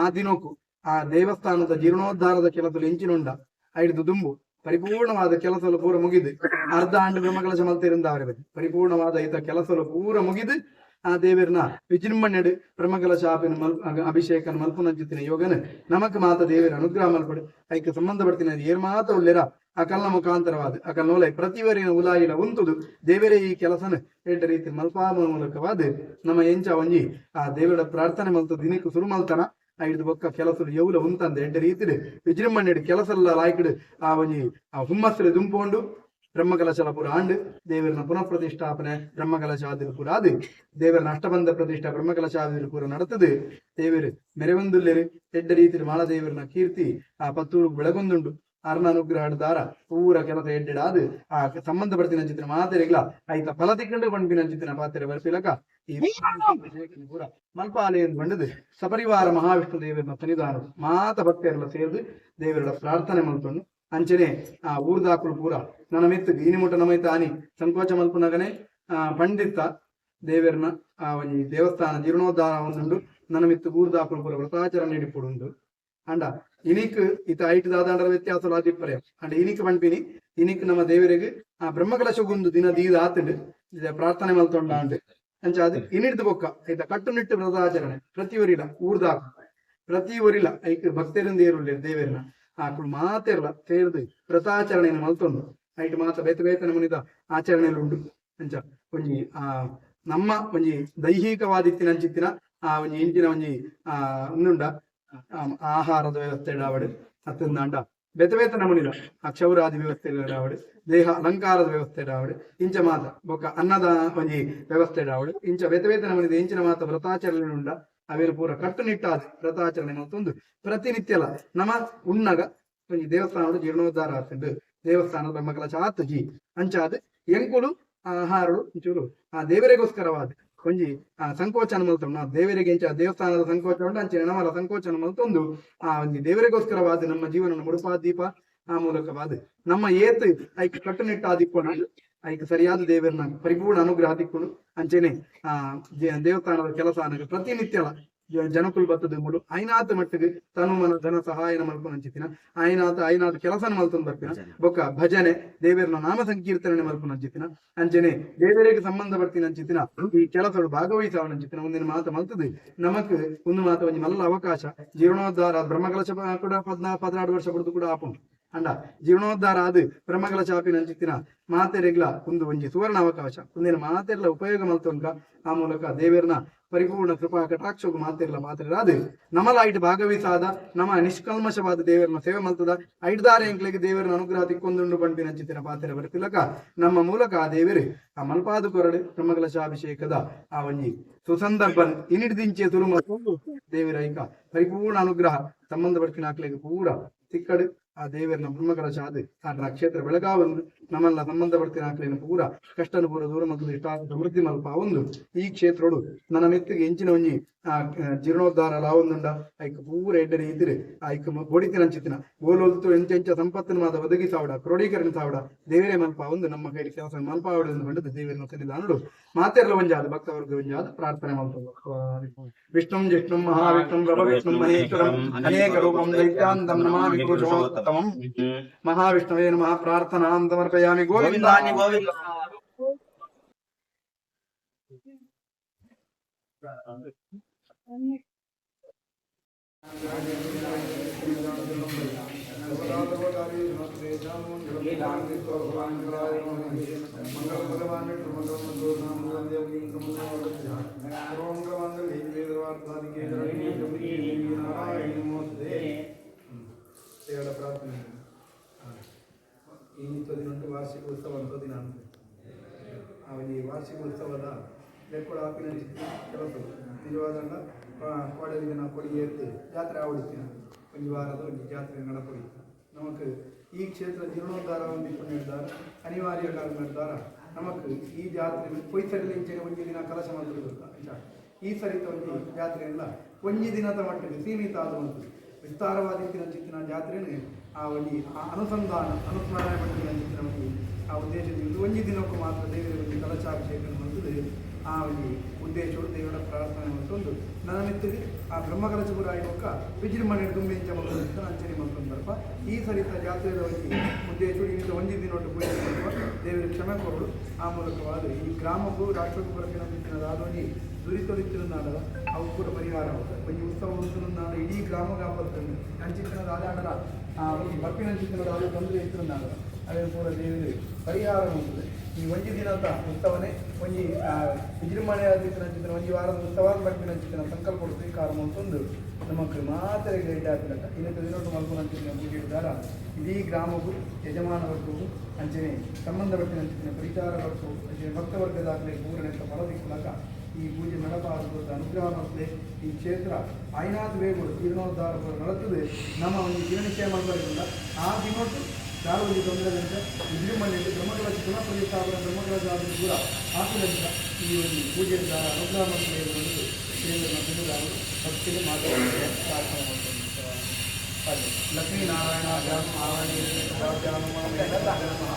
ಆ ದಿನಕ್ಕೂ ಆ ದೇವಸ್ಥಾನದ ಜೀರ್ಣೋದ್ಧಾರದ ಕೆಲಸಗಳು ಎಂಚಿನುಂಡ ಐದು ದುಂಬು ಪರಿಪೂರ್ಣವಾದ ಕೆಲಸಲು ಪೂರ ಮುಗಿದು ಅರ್ಧ ಆಂಡು ಬ್ರಹ್ಮಕಲಶ ಮಲ್ತಿರಿಂದ ಅವರ ಪರಿಪೂರ್ಣವಾದ ಈತ ಕೆಲಸಲು ಪೂರ ಮುಗಿದು ಆ ದೇವರನ ವಿಜೃಂಭಣೆಡು ಬ್ರಹ್ಮಕಲಶ ಆಪಿನ ಮಲ್ ಅಭಿಷೇಕನ ಮಲ್ಪುನಂಚಿತ್ತಿನ ಯೋಗನ ನಮಕ್ ಮಾತ ದೇವರ ಅನುಗ್ರಹ ಮಲ್ಪಡು. ಐಕ ಸಂಬಂಧಪಡ್ತಿನ ಏರ್ ಮಾತ ಉಳ್ಳೆರ ಅಕಲ್ನ ಮುಖಾಂತರವಾದ ಅಕಲ್ ನೋಲೆ ಪ್ರತಿವರಿನ ಉಲಾಯಿನ ಉಂತುದು. ದೇವರೇ ಈ ಕೆಲಸನ ಎಂಟು ರೀತಿ ಮಲ್ಪಾಮ ಮೂಲಕವಾದ ನಮ್ಮ ಎಂಚ ಒಂಜಿ ಆ ದೇವರ ಪ್ರಾರ್ಥನೆ ಮಲ್ತು ದಿನಕ್ಕೂ ಶುರು ಮಲ್ತನ. ಐದು ಬೊಕ್ಕ ಕೆಲಸలు ಎವುಲ ಉಂತಂದ, ಎಂಟ ರೀತಿ ವಿಜೃಂಭಣೆ ಕೆಲಸಲ್ಲ ಲಾಯ್ಕಡು ಆ ಒಂಜಿ, ಆ ಹುಮ್ಮಸ್ಸಲು ದುಂಪುಂಡು ಬ್ರಹ್ಮಕಲಶಲ ಪುರ ಆಂಡ್, ದೇವರನ ಪುನಃ ಪ್ರತಿಷ್ಠಾಪನೆ ಬ್ರಹ್ಮಕಲಶಾದಿಲ್ ಪುರ ಆದ್. ದೇವರನ ಅಷ್ಟಬಂಧ ಪ್ರತಿಷ್ಠಾ ಬ್ರಹ್ಮಕಲಶಾದಿಲ್ ಪುರ ನಡೆತದು. ದೇವರು ಮೆರೆವಂದುಲ್ಲೆರು, ಎಡ್ಡ ರೀತಿಯ ಮಾಳ ದೇವರನ ಕೀರ್ತಿ ಆ ಪತ್ತೂರು ಬೆಳಗೊಂದುಂಡು ಎಡ್ಡೆಡಾದ್ ಆ ಸಂಬಂಧ ಪಡ್ತಿನ ಚಿತ್ರ ಮಾತೆರೆಗ್ಲ ಐತ ಫಲ ತಿಕ್ಕಂಡು ಬಂಡಿನ ಚಿತ್ರ ಪಾತ್ರ ಬರ್ಪಿಲಕ ಈ ಪೂರ ಮಲ್ಪಾಲಯನ್ ಬಂಡದು. ಸಪರಿವಾರ ಮಹಾವಿಷ್ಣು ದೇವರ ಸನ್ನಿಧಾನ ಮಾತ ಭಕ್ತರೆಲ್ಲ ಸೇರಿದು ದೇವರ ಪ್ರಾರ್ಥನೆ ಮಲ್ಕೊಂಡು ಅಂಚನೆ, ಆ ಊರ್ದಾಕುಲು ಪೂರ. ನನ್ನ ಮೆತ್ತು ಗೀನಿ ಮುಟ ನಮೈತ ಆನಿ ಸಂಕೋಚ ಮಲ್ಪುನಗನೆ, ಆ, ಪಂಡಿತ ದೇವರನ್ನ, ಆ ದೇವಸ್ಥಾನ ಜೀರ್ಣೋದ್ಧಾರ ಒಂದುಂಡು ನನ್ನ ಮಿತ್ತು ಊರ್ದಾಕುಲು ಪೂರ ವ್ರತಾಚರಣೆ ಇಡಿಪುಡುಂಡು ಅಂಡ ಐಟ್ ದಾದಾಂಡರ ವ್ಯತ್ಯಾಸ ಆದಿಪ್ಪರೆ ಅಂಡ್ ಇನಿಕ್ ಪಂಪಿನಿ ಇನಿಕ್ ನಮ್ಮ ದೇವರಿಗೆ ಆ ಬ್ರಹ್ಮಕಲಶಗೊಂದು ದಿನ ದೀದ ಆತಂಡು. ಇದ ಪ್ರಾರ್ಥನೆ ಮಲ್ತೊಂಡ ಅಂಡ್ ಅಂಚ ಅದು ಇನಿಡ್ದು ಬೊಕ್ಕ. ಐತ ಕಟ್ಟುನಿಟ್ಟು ವ್ರತಾಚರಣೆ. ಪ್ರತಿ ಒರಿಲ ಊರ್ದ ಪ್ರತಿ ಒರಿಲ ಐಕ್ ಭಕ್ತರಿಂದ ಏರುಳ್ಳಿ ದೇವರನ್ನ ಆಕಳು ಮಾತೆರ್ಲ ಸೇರ್ದು ವ್ರತಾಚರಣೆಯನ್ನು ಮಲ್ತೊಂದು ಐಟ್ ಮಾತ ಬೇತ ಬೇತ ನಮನಿದ ಆಚರಣೆಯಲ್ಲಿ ಉಂಟು ಅಂಚ ಒಂಜಿ, ಆ, ನಮ್ಮ ಒಂಜಿ ದೈಹಿಕವಾದಿತ್ತಿನ ಅಂಚಿತ್ತಿನ ಆ, ಒಂಜಿ ಇಂಚಿನ ಒಂಜಿ, ಆ, ಉಂದುಂಡ. ಆಹಾರದ ವ್ಯವಸ್ಥೆ ಆವಡು ಅತ್ತಂದಾಂಡ ಬೇತೆ ಬೇತೆ ನಮೂನಿದ ಆ ಕ್ಷೌರಾದಿ ವ್ಯವಸ್ಥೆ ಆವಡು ದೇಹ ಅಲಂಕಾರದ ವ್ಯವಸ್ಥೆ ಆವಡು ಇಂಚ ಮಾತ ಬೊಕ್ಕ ಅನ್ನದ ಒಂಜಿ ವ್ಯವಸ್ಥೆ ಆವಡು ಇಂಚ ಬೇತೆ ಬೇತೆ ನಮೂನಿದ ಇಂಚಿನ ಮಾತ ವ್ರತಾಚರಣೆ ಉಂಡ ಅವೇನು ಪೂರ ಕಟ್ಟುನಿಟ್ಟಾದ ವ್ರತಾಚರಣೆ ಮತ್ತೊಂದು ಪ್ರತಿನಿತ್ಯಲ ನಮ ಉಣ್ಣಗ ಒಂಜಿ ದೇವಸ್ಥಾನಡು ಜೀರ್ಣೋದ್ಧಾರ ಆತಂಡು ದೇವಸ್ಥಾನದ ಮಕ್ಕಳ ಚಾತುಜಿ ಅಂಚಾದ ಎಂಕುಲು ಆಹಾರಗಳು ಒಂಚೂರು ಆ ದೇವರಿಗೋಸ್ಕರವಾದ ಒಂಜಿ ಆ ಸಂಕೋಚನ ಮಲ್ತೊಂಡು ನಾವು ದೇವರಿಗೆ ಇಂಚ ದೇವಸ್ಥಾನದ ಸಂಕೋಚ ಉಂಟು ಅಂಚೆ ನಮಲ ಸಂಕೋಚನ ಮಲ್ತೊಂದು ಆ ಒಂಜಿ ದೇವರಿಗೋಸ್ಕರವಾದ ನಮ್ಮ ಜೀವನ ಮುಡುಪಾ ದೀಪ ಆ ಮೂಲಕವಾದ ನಮ್ಮ ಏತ್ ಐಕ್ ಕಟ್ಟುನಿಟ್ಟಾದಿಪ್ಪಣ ಐಕ್ ಸರಿಯಾದ ದೇವರನ್ನ ಪರಿಪೂರ್ಣ ಅನುಗ್ರಹ ದಿಕ್ಕೊಂಡು ಅಂಚೆನೆ ಆ ದೇವಸ್ಥಾನದ ಕೆಲಸ ಪ್ರತಿನಿತ್ಯಲ ಬತ್ತದ ಮೂಲ ಐನಾತ್ ಮಟ್ಟಿಗೆ ತನು ಮನ ಧನ ಸಹಾಯನ ಮಲ್ಪನ ಅಂಚಿತಿನ ಐನಾತ್ ಐನಾತ್ ಕೆಲಸ ಮಲ್ತೊಂದು ಬರ್ಪಿನ ಬೊಕ್ಕ ಭಜನೆ ದೇವರನ ನಾಮ ಸಂಕೀರ್ತನೆ ಮಲ್ಪನ ಅಂಚಿತಿನ ಅಂಚನೆ ದೇವರಿಗೆ ಸಂಬಂಧ ಬರ್ತೀನಿ ಅಂಚಿತಿನ ಈ ಕೆಲಸಗಳು ಭಾಗವಹಿಸಾವನ ಅಂಚಿತಿನ ಒಂದಿನ ಮಾತ ಮಲ್ತದೆ. ನಮಕ್ ಒಂದು ಮಾತ ಒಂಜಿ ಮಲ್ಲ ಅವಕಾಶ. ಜೀರ್ಣೋದ್ಧಾರ ಬ್ರಹ್ಮಕಲಶ ಕೂಡ ಪದ್ನಾ ಪದ್ನಾಡು ವರ್ಷ ಬಿಡ್ದು ಕೂಡ ಆಪುಂಡು ಅಂಡ ಜೀವನೋದ್ಧಾರ ಅದು. ಪ್ರಮಗಲ ಚಾಪಿನ ನಂಚಿತ್ತಿನ ಮಾತೆರೆಗ್ಲ ಒಂದು ಒಂಜಿ ಸುವರ್ಣ ಅವಕಾಶ. ಕುಂದಿನ ಮಾತೆರ್ಲ ಉಪಯೋಗ ಮಲ್ತೊಂಡ್ಲ ಆ ಮೂಲಕ ದೇವರನ ಪರಿಪೂರ್ಣ ಕೃಪಾ ಕಟಾಕ್ಷವು ಮಾತೆರ್ಲ ಅದು ನಮಲ ಐಟ್ ಭಾಗವಹಿಸಾದ ನಮ್ಮ ನಿಷ್ಕಲ್ಮಶವಾದ ದೇವರನ್ನ ಸೇವೆ ಮಲ್ತದ. ಐಟ್ದಾರ ಎಂಕ್ಲಿಗೆ ದೇವರನ್ನ ಅನುಗ್ರಹ ತಿಕ್ಕೊಂದುಂಡು ಪಂಪಿನ ನಂಚಿತ್ತಿನ ಪಾತೆರ ಬರ್ತಿಲಕ. ನಮ್ಮ ಮೂಲಕ ಆ ದೇವರು ಆ ಮಲ್ಪಾದು ಕೊರಡು ಬ್ರಹ್ಮಕಲಶಾಭಿಷೇಕದ ಆ ಒಂಜಿ ಸುಸಂದರ್ಭ ಇನಿಡ್ದಿಂಚೆ ತುರುಮ. ದೇವರ ಐಕ ಪರಿಪೂರ್ಣ ಅನುಗ್ರಹ ಸಂಬಂಧ ಪಡ್ಕಿನ ಪೂರ ತಿಕ್ಕಡು. ಆ ದೇವರನ ಬ್ರಹ್ಮಕಲಶ ಆದ್ ಆ ಕ್ಷೇತ್ರ ಬೆಳಗಾವನ್ನು ನಮ್ಮೆಲ್ಲ ಸಂಬಂಧ ಬರ್ತಿನ ಹಾಕ್ಲಿನ ಪೂರ ಕಷ್ಟನ ಪೂರ ದೂರ ಮತ್ತು ಇಷ್ಟ ಸಮೃದ್ಧಿ ಮಲ್ಪ ಒಂದು ಈ ಕ್ಷೇತ್ರಗಳು ನನ್ನ ಮೆತ್ತಿಗೆ ಹೆಂಚಿನ ಒಂಜಿ ಆ ಜೀರ್ಣೋದ್ಧಾರ ಲಾವೊಂದುಂಡ ಐಕ್ ಪೂರ ಎಡ್ಡನೆ ಇದ್ರೆ ಐಕ್ ಬೋಡಿತಿನ ಅಂಚಿತ್ತಿನ ಗೋಲೊಲ್ತು ಎಂಚ ಸಂಪತ್ತಿನ ಮಾದ ಒದಗಿ ಸಾವಡ ಕ್ರೋಢೀಕರಣ ಸಾವಡ, ದೇವರೇ ಮಲ್ಪ ಒಂದು ನಮ್ಮ ಕೈಲಿ ಕೆಲಸ ಮಲ್ಪ ಆವಡೆಂದು ಬಂಡದು ದೇವರನ್ನು ಸನ್ನಿಧಾನಡು ಮಾತೆಲ್ಲ ಒಂಜಾದ, ಭಕ್ತವರ್ಗ ಒಂಜಾದ, ಪ್ರಾರ್ಥನೆ ಮಲ್ಪ ವಿಷ್ಣುಂ ಜಿಷ್ಣುಂ ಮಹಾವಿಷ್ಣುಂ ಪ್ರಭವಿಷ್ಣುಂ ಮಹೇಶ್ವರಂ, ಅನೇಕ ರೂಪಂ ದೈತ್ಯಾಂತಂ ನಮಾಮಿ ಮಹಾವಿಷ್ಣುವೇ ನಮಃ, ಪ್ರಾರ್ಥನಾಂ ಸಮರ್ಪಯಾಮಿ ಗೋವಿಂದಾನಿ ಈ ದಿನಂಟು ವಾರ್ಷಿಕ ಉತ್ಸವ ಅಂತ ದಿನ ಅಂತ ಆ ಈ ವಾರ್ಷಿಕ ಉತ್ಸವದ ಲೆಕ್ಕಡ ಹಾಕಿನ ಕೆಲಸ ನಿಜವಾದಂಡ ಕೋಡಲಿ ದಿನ ಕೊಡಿ ಎತ್ತು ಜಾತ್ರೆ ಆವಡಿಸ್ತೀನಿ ಒಂದು ವಾರದ ಒಂದು ಜಾತ್ರೆ ನಡಪಡಿ ನಮಕ್ ಈ ಕ್ಷೇತ್ರ ಜೀರ್ಣೋದ್ಧಾರ ಒಂದು ನಿರ್ಧಾರ ಅನಿವಾರ್ಯ ಕಾರಣ ನಿರ್ಧಾರ. ನಮಕ್ ಈ ಜಾತ್ರೆ ಪೊಯ್ಸಡಲಿ ಇಂಚಿನ ಒಂಜಿ ದಿನ ಕಲಶ ಮಾಡ್ಬಿಡ್ಬೇಕು ಈ ಸರಿತ ಒಂದು ಜಾತ್ರೆ ಎಲ್ಲ ಒಂಜಿ ದಿನದ ಮಟ್ಟಿಗೆ ಸೀಮಿತ ಆದ ವಿಸ್ತಾರವಾದ ವಿಸ್ತಾರವಾದಿತ್ತಿನ ಚಿತ್ತಿನ ಆ ಒಂದು ಆ ಅನುಸಂಧಾನ, ಅನುಸ್ಮರಣೆ ಪಟ್ಟಿನ ಚಿತ್ತಿನ ಒಂದು ಆ ಉದ್ದೇಶದಿಂದ ಒಂಜಿ ದಿನಕ್ಕೂ ಮಾತ್ರ ದೇವರ ಒಂದು ಕಲಶಾಭಿಷೇಕ ಆ ಒಂದು ಉದ್ದೇಶವು ದೇವರ ಪ್ರಾರ್ಥನೆ ಮತ್ತೊಂದು ನನ್ನ ಮಿತ್ತಿಗೆ ಆ ಬ್ರಹ್ಮಕಲಶಪುರ ಆಯ್ಕೊಕ್ಕ ವಿಜೃಂಭಣೆ ತುಂಬಿಂಚ ಮಕ್ಕಳು ಅಂಚನೆ ಬರಪ ಈ ಸರಿತ ಜಾತ್ರೆಯ ಒಂದು ಉದ್ದೇಶವು ಇನ್ನಿಂದ ಒಂಜಿ ದಿನ ಒಟ್ಟು ಪೂಜೆ ಮಾಡುವ ದೇವರ ಕ್ಷಮೆ ಕೊರಡು ಆ ಮೂಲಕವಾದ ಈ ಗ್ರಾಮಕ್ಕೂ ರಾಷ್ಟ್ರಕ್ಕೂ ಬರಪಿನ ಮಿತ್ತಿನ ಆದೋನಿ ದುರಿತೊಳಿತಿರುನ್ನಾಡದ ಅವು ಕೂಡ ಪರಿಹಾರ ಈ ಉತ್ಸವ ಉಂಟುನ್ನಾಡ ಇಡೀ ಗ್ರಾಮ ಕಾಪಾಡ್ಕೊಂಡು ಅಂಚಿತ್ತಿನದ ಆದಾಡರ ಆ ಒಂದು ಬರ್ಪಿನ ಅಂಚಿತ್ತಿನದ ಅದು ತೊಂದರೆ ಇತ್ತಿರುನ್ನಾಡದ ಅದೇ ಪೂರ ದೇವರು ಪರಿಹಾರ ಉಂಟು ಈ ಒಂಜಿ ದಿನದ ಉತ್ಸವನೇ ಒಂಜಿ ವಿಜೃಂಭಣೆ ಆದಿತ್ತಿನ ಚಿತ್ರ ಒಂಜಿ ವಾರದ ಉತ್ಸವ ಬರ್ಪಿನ ಚಿತ್ರ ಸಂಕಲ್ಪ ಸ್ವೀಕಾರ ಮಾಡ್ಕೊಂಡು ನಮಗೆ ಮಾತ್ರ ಗೈಡ್ ಆಗ್ತಕ್ಕ ಇನ್ನೊಂದು ದಿನೊಟ್ಟು ಮಲ್ಕೊಂಡು ಅಂಚಿನ ಪೂಜೆ ಇದ್ದಾರ ಇಡೀ ಗ್ರಾಮಕ್ಕೂ ಯಜಮಾನ ವರ್ಗವು ಅಂಚನೆ ಸಂಬಂಧಪಟ್ಟಿನ ಅಂಚಿನ ಪರಿಚಾರ ವರ್ಗವು ಅಂಚನೆ ಭಕ್ತವರ್ಗದಾಗಲೇ ಪೂರ್ಣೆಂತ ಫಲದಿಕ್ಕಲಾಗ ಈ ಪೂಜೆ ನಡಪಾದ ಅನುಗ್ರಹ ಮತ್ತೆ ಈ ಕ್ಷೇತ್ರ ಆಯ್ನಾದ ವೇಗಳು ಜೀರ್ಣೋದ್ಧಾರ ನಡತದೆ ನಮ್ಮ ಒಂದು ಜೀರ್ಣಿಕೆ ಮಾಡಬಾರದಿಂದ ಆ ದಿನೊಟ್ಟು ಯಾರು ಒಂದು ತೊಂದರೆ ಅಂತ ವಿಜೃಂಭಣೆಯಲ್ಲಿ ಬ್ರಹ್ಮಗಳ ಪುನಃ ಸಾವಿರ ಬ್ರಹ್ಮಗಳ ಕೂಡ ಹಾಕಿದಂತ ಈ ಒಂದು ಪೂಜೆಯಿಂದ ಅನುಗ್ರಹ ಮತ್ತೆ ಒಂದು ಕೇಂದ್ರ ಮತದಾರರು ಭಕ್ತಿಗೆ ಮಾತಾಡುತ್ತಾರೆ ಪ್ರಾರ್ಥನೆ ಮಾಡ್ತಾರೆ ಜಾಮ ಆವರಣ ಜಾಮ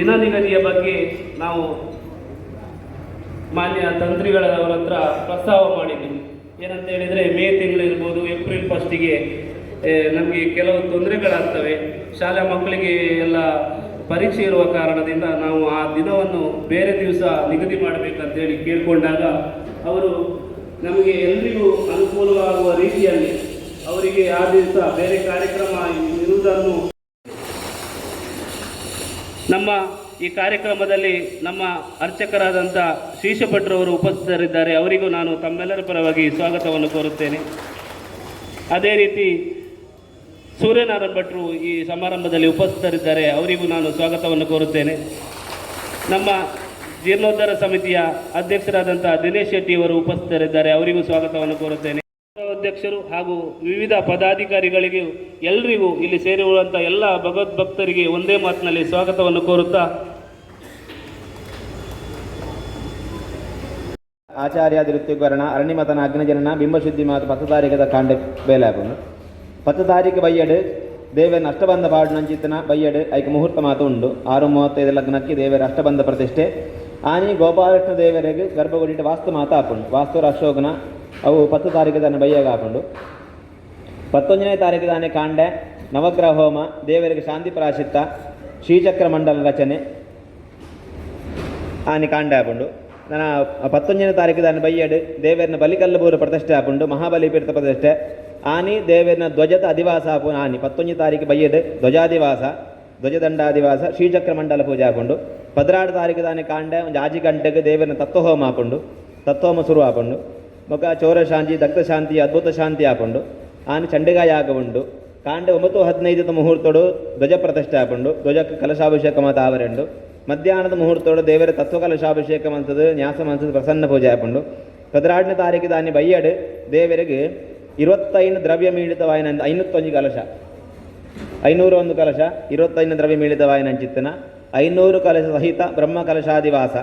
ದಿನ ನಿಗದಿಯ ಬಗ್ಗೆ ನಾವು ಮಾನ್ಯ ತಂತ್ರಿಗಳವರ ಹತ್ರ ಪ್ರಸ್ತಾವ ಮಾಡಿದ್ದೀವಿ. ಏನಂತ ಹೇಳಿದರೆ, ಮೇ ತಿಂಗಳಿರ್ಬೋದು, ಏಪ್ರಿಲ್ ಫಸ್ಟಿಗೆ ನಮಗೆ ಕೆಲವು ತೊಂದರೆಗಳಾಗ್ತವೆ. ಶಾಲಾ ಮಕ್ಕಳಿಗೆ ಎಲ್ಲ ಪರೀಕ್ಷೆ ಇರುವ ಕಾರಣದಿಂದ ನಾವು ಆ ದಿನವನ್ನು ಬೇರೆ ದಿವಸ ನಿಗದಿ ಮಾಡಬೇಕಂತೇಳಿ ಕೇಳಿಕೊಂಡಾಗ ಅವರು ನಮಗೆ ಎಲ್ಲರಿಗೂ ಅನುಕೂಲವಾಗುವ ರೀತಿಯಲ್ಲಿ ಅವರಿಗೆ ಆ ದಿವಸ ಬೇರೆ ಕಾರ್ಯಕ್ರಮ ಇರುವುದನ್ನು ನಮ್ಮ ಈ ಕಾರ್ಯಕ್ರಮದಲ್ಲಿ ನಮ್ಮ ಅರ್ಚಕರಾದಂಥ ಶ್ರೀಶಭಟ್ರವರು ಉಪಸ್ಥಿತರಿದ್ದಾರೆ. ಅವರಿಗೂ ನಾನು ತಮ್ಮೆಲ್ಲರ ಪರವಾಗಿ ಸ್ವಾಗತವನ್ನು ಕೋರುತ್ತೇನೆ. ಅದೇ ರೀತಿ ಸೂರ್ಯನಾರಾಯಣ ಭಟ್ರು ಈ ಸಮಾರಂಭದಲ್ಲಿ ಉಪಸ್ಥಿತರಿದ್ದಾರೆ. ಅವರಿಗೂ ನಾನು ಸ್ವಾಗತವನ್ನು ಕೋರುತ್ತೇನೆ. ನಮ್ಮ ಜೀರ್ಣೋದ್ಧಾರ ಸಮಿತಿಯ ಅಧ್ಯಕ್ಷರಾದಂಥ ದಿನೇಶ್ ಶೆಟ್ಟಿಯವರು ಉಪಸ್ಥಿತರಿದ್ದಾರೆ. ಅವರಿಗೂ ಸ್ವಾಗತವನ್ನು ಕೋರುತ್ತೇನೆ. ಅಧ್ಯಕ್ಷರು ಹಾಗೂ ವಿವಿಧ ಪದಾಧಿಕಾರಿಗಳಿಗೆ ಎಲ್ರಿಗೂ ಇಲ್ಲಿ ಸೇರಿರುವಂಥ ಎಲ್ಲ ಭಗವದ್ಭಕ್ತರಿಗೆ ಒಂದೇ ಮಾತಿನಲ್ಲಿ ಸ್ವಾಗತವನ್ನು ಕೋರುತ್ತಾ ಆಚಾರ್ಯಾದಿರುತ್ಯುಗರಣ ಅರಣ್ಯಮತನ ಅಗ್ನಿಜನನ ಬಿಂಬಶುದ್ಧಿ ಮಾತು ಪತ್ತದಾರಿಕದ ಕಾಂಡೆ ಕಾಂಡ ಬೇಲಾಪುನು ಬಯ್ಯಡು ದೇವರ ಅಷ್ಟಬಂಧ ಪಾಡು ನಂಚಿತ್ತನ ಬೈಯಡು, ಐಕ ಮುಹೂರ್ತ ಮಾತು ಉಂಡು. ಆರು ಮೂವತ್ತೈದು ಲಗ್ನಕ್ಕೆ ದೇವರ ಅಷ್ಟಬಂಧ ಪ್ರತಿಷ್ಠೆ. ಆನಿ ಗೋಪಾಲಕೃಷ್ಣ ದೇವರಿಗೆ ಗರ್ಭಗುಡಿಟ ವಾಸ್ತು ಮಾತು ಹಾಕೊಂಡು ವಾಸ್ತು ಅಶೋಕನ ಅವು ಪತ್ತು ತಾರೀಕು ತಾನೆ ಬೈಯಾಗ ಹಾಕೊಂಡು. ಪತ್ತೊಂದನೇ ತಾರೀಕು ತಾನೆ ಕಾಂಡೆ, ನವಗ್ರಹ ಹೋಮ, ದೇವರಿಗೆ ಶಾಂತಿ ಪ್ರಾಶಿತ್ತ ಶ್ರೀಚಕ್ರ ಮಂಡಲ ರಚನೆ. ಆನಿ ಕಾಂಡೆ ಹಾಕೊಂಡು. ನಾನು ಪತ್ತೊಂದನೇ ತಾರೀಕು ತಾನೆ ಬೈಯಡು ದೇವರನ್ನ ಬಲಿಕಲ್ಲಬೂರು ಪ್ರತಿಷ್ಠೆ ಹಾಕೊಂಡು ಮಹಾಬಲಿ ಪೀಠ ಪ್ರತಿಷ್ಠೆ. ಆನಿ ದೇವರನ್ನ ಧ್ವಜದ ಅಧಿವಾಸ ಹಾಕೊಂಡು ಆನಿ, ಪತ್ತೊಂದನೇ ತಾರೀಕು ಬೈಯಡು ಧ್ವಜಾದಿವಾಸ ಧ್ವಜದಂಡಾದಿವಾಸ ಶ್ರೀಚಕ್ರ ಮಂಡಲ ಪೂಜೆ ಹಾಕೊಂಡು. ಪದಿನಾರು ತಾರೀಕು ತಾನೆ ಕಾಂಡೆ, ಒಂದು ಆಜಿ ಗಂಟೆಗೆ ದೇವರನ್ನ ತತ್ವಹೋಮ ಹಾಕೊಂಡು. ತತ್ವಹೋಮ ಶುರು ಹಾಕೊಂಡು. ಮುಖ, ಚೌರ ಶಾಂತಿ ದಕ್ತ ಶಾಂತಿ, ಅದ್ಭುತ ಶಾಂತಿ ಹಾಕೊಂಡು, ಆನೆ ಚಂಡಿಗಾಯ ಉಂಡು ಕಾಂಡ ಒಂಬತ್ತು ಹದಿನೈದು ಮುಹೂರ್ತೋಡು ಧ್ವಜ ಪ್ರತಿಷ್ಠೆ ಹಾಕೊಂಡು ಧ್ವಜಕ್ಕೆ ಕಲಶಾಭಿಷೇಕ ಮತ ಆವರೆಂಡು ಮಧ್ಯಾಹ್ನದ ಮುಹೂರ್ತೋಡು ದೇವರ ತತ್ವ ಕಲಶಾಭಿಷೇಕ ಮಂತದ್ದು ನ್ಯಾಸ ಮಂತದ್ದು ಪ್ರಸನ್ನ ಪೂಜೆ ಹಾಕೊಂಡು ಹದಿನಾರನೇ ತಾರೀಕು ದಾನಿ ಬೈಯಡು, ದೇವರಿಗೆ ಇರುವತ್ತೈದು ದ್ರವ್ಯ ಮೀಳಿತವಾಯಿನ ಐನೂತ್ತೊಂದು ಕಲಶ. ಐನೂರು ಒಂದು ಕಲಶ, ಇರುವತ್ತೈದು ದ್ರವ್ಯ ಮೀಳಿತವಾಯಿನ ಚಿತ್ತನ ಐನೂರು ಕಲಶ ಸಹಿತ ಬ್ರಹ್ಮ ಕಲಶಾದಿವಾಸ.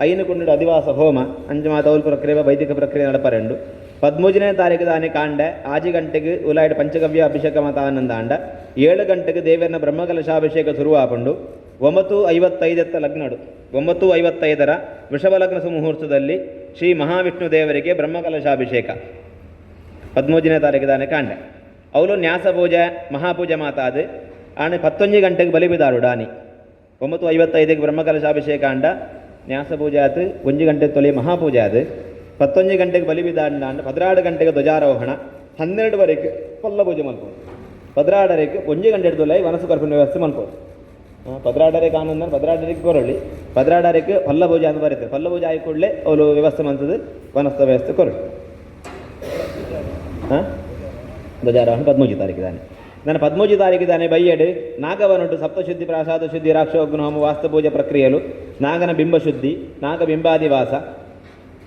ಐನು ಕುಂಡು ಅಧಿವಾಸ ಹೋಮ, ಅಂಜಮಾ ತೌಲ್ ಪ್ರಕ್ರಿಯೆ, ವೈದಿಕ ಪ್ರಕ್ರಿಯೆ ನಡಪರೆಂಡು. ಪದ್ಮೂಜನೇ ತಾರೀಕು ದಾನಿ ಕಾಂಡೆ, ಆಜಿ ಗಂಟೆಗೆ ಉಲಾಯ್ಡ್ ಪಂಚಗವ್ಯ ಅಭಿಷೇಕ ಮತ ಆನಂದ ಅಂಡ ಏಳು ಗಂಟೆಗೆ ದೇವರನ್ನ ಬ್ರಹ್ಮಕಲಶಾಭಿಷೇಕ ಶುರುವಾಪಂಡು. ಒಂಬತ್ತು ಐವತ್ತೈದತ್ತ ಲಗ್ನಡು. ಒಂಬತ್ತು ಐವತ್ತೈದರ ವೃಷಭ ಲಗ್ನ ಸುಮುಹೂರ್ತದಲ್ಲಿ ಶ್ರೀ ಮಹಾವಿಷ್ಣು ದೇವರಿಗೆ ಬ್ರಹ್ಮಕಲಶಾಭಿಷೇಕ. ಪದ್ಮೂಜನೇ ತಾರೀಕು ದಾನೆ ಕಾಂಡೆ. ಅವಳು ನ್ಯಾಸ ಪೂಜೆ, ಮಹಾಪೂಜೆ ಮಾತಾದು. ಆನೆ ಪತ್ತೊಂಜಿ ಗಂಟೆಗೆ ಬಲಿಬಿದಾರು ಡಾನಿ ಒಂಬತ್ತು ಐವತ್ತೈದಕ್ಕೆ ಬ್ರಹ್ಮಕಲಶಾಭಿಷೇಕ ಅಂಡ ನ್ಯಾಸ ಪೂಜೆ ಆತು ಒಂಜಿ ಗಂಟೆ ತೊಲೆ ಮಹಾಪೂಜೆ ಆದು ಪತ್ತೊಂಜಿ ಗಂಟೆಗೆ ಬಲಿ ಬಿದಾಂಡ ಅಂಡ ಪದಿನಾರು ಗಂಟೆಗೆ ಧ್ವಜಾರೋಹಣ ಹನ್ನೆರಡುವರೆಗೆ ಪಲ್ಲ ಪೂಜೆ ಮಲ್ಕೊಂಡು ಪದಿನಾರರೆಗೆ ಒಂಜಿ ಗಂಟೆ ತೊಲೆ ವನಸು ಕರ್ಪಿನ ವ್ಯವಸ್ಥೆ ಮಲ್ಕೊಂಡು ಪದಿನಾರರೆಗೆ ಆನಂದ ಪದಿನಾರರೆಗೆ ಕೊರಳಿ ಪದಿನಾರರೆಗೆ ಪಲ್ಲ ಪೂಜೆ ಅಂತ ಬರುತ್ತೆ ಪಲ್ಲ ಪೂಜೆ ಆಗಿ ಕೂಡಲೇ ಅವರು ವ್ಯವಸ್ಥೆ ಮಂತದ್ದು ವನಸ್ಥ ವ್ಯವಸ್ಥೆ ಕೊರಳಿ. ಹಾಂ ಧ್ವಜಾರೋಹಣ ಪದ್ಮೂಜಿ ತಾರೀಕಿದ್ದಾನೆ ನನ್ನ ಪದ್ಮೂಜಿ ತಾರೀಕಿದ್ದಾನೆ ಬೈಯಡು ನಾಗವನುಂಟು ಸಪ್ತಶುದ್ಧಿ ಪ್ರಸಾದ ಶುದ್ಧಿ ರಾಕ್ಷೋಗ್ನೋಮ ವಾಸ್ತು ಪೂಜೆ ಪ್ರಕ್ರಿಯೆಲು ನಾಗನ ಬಿಂಬ ಶುದ್ಧಿ, ನಾಗ ಬಿಂಬಾದಿವಾಸ